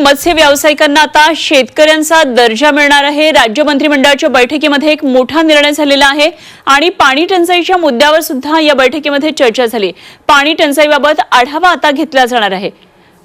मत्स्य व्यावसायिकांना आता शेतकऱ्यांचा दर्जा मिळणार आहे. राज्य मंत्रिमंडळाच्या बैठकीमध्ये एक मोठा निर्णय झालेला आहे आणि पाणी टंचाईच्या मुद्द्यावर सुद्धा या बैठकीमध्ये चर्चा झाली. पाणी टंचाईबाबत आढावा आता घेतला जाणार आहे.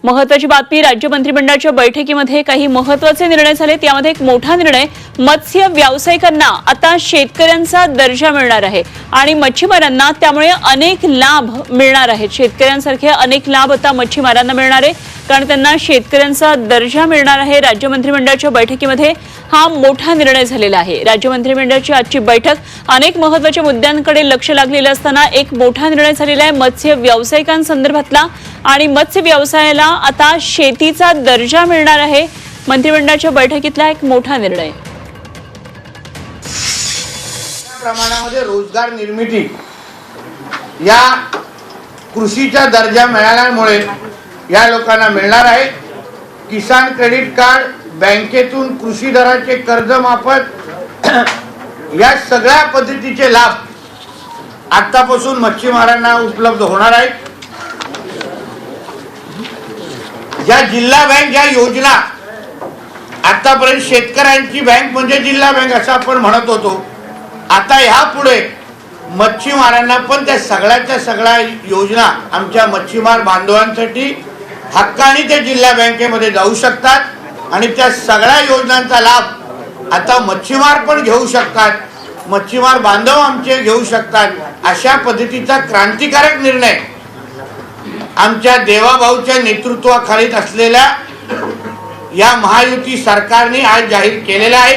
महत्वाची बातमी राज्य मंत्रिमंडळाच्या बैठकीमध्ये काही महत्त्वाचे निर्णय झाले. त्यामध्ये एक मोठा निर्णय मत्स्य व्यावसायिकांना आता शेतकऱ्यांचा दर्जा मिळणार आहे आणि मच्छीमारांना त्यामुळे अनेक लाभ मिळणार आहेत. शेतकऱ्यांसारखे अनेक लाभ आता मच्छीमारांना मिळणार आहे. कारण त्यांना शेतकऱ्यांचा दर्जा मिळणार आहे. राज्य मंत्रिमंडळाच्या बैठकीमध्ये हा मोठा निर्णय झालेला आहे. राज्य मंत्रिमंडळाची आजची बैठक अनेक महत्त्वाच्या मुद्द्यांकडे लक्ष लागलेलं असताना एक मोठा निर्णय झालेला आहे. मत्स्य व्यावसायिकांसंदर्भातला आणि मत्स्य व्यवसायाला आता शेतीचा दर्जा मिळणार आहे. मंत्रिमंडळाच्या बैठकीतला एक मोठा निर्णय. प्रमाणामध्ये रोजगार निर्मिती या कृषीचा दर्जा मिळाल्यामुळे या लोकांना मिळणार आहे. किसान क्रेडिट कार्ड बँकेतून कृषी दराचे कर्ज माफत या सगळ्या पद्धतीचे लाभ आतापासून मच्छीमारांना उपलब्ध होणार आहेत. ज्या जिल्हा बँक या योजना आतापर्यंत शेतकऱ्यांची बँक म्हणजे जिल्हा बँक असं आपण म्हणत होतो. आता ह्या पुढे मच्छीमारांना पण त्या सगळ्याच्या सगळ्या योजना आमच्या मच्छीमार बांधवांसाठी हक्काने ते जिल्हा बँकेमध्ये जाऊ शकतात आणि त्या सगळ्या योजनांचा लाभ आता मच्छीमार पण घेऊ शकतात. मच्छीमार बांधव आमचे घेऊ शकतात. अशा पद्धतीचा क्रांतिकारक निर्णय आमच्या देवाभाऊच्या नेतृत्वाखालीत असलेल्या या महायुती सरकारने आज जाहीर केलेला आहे.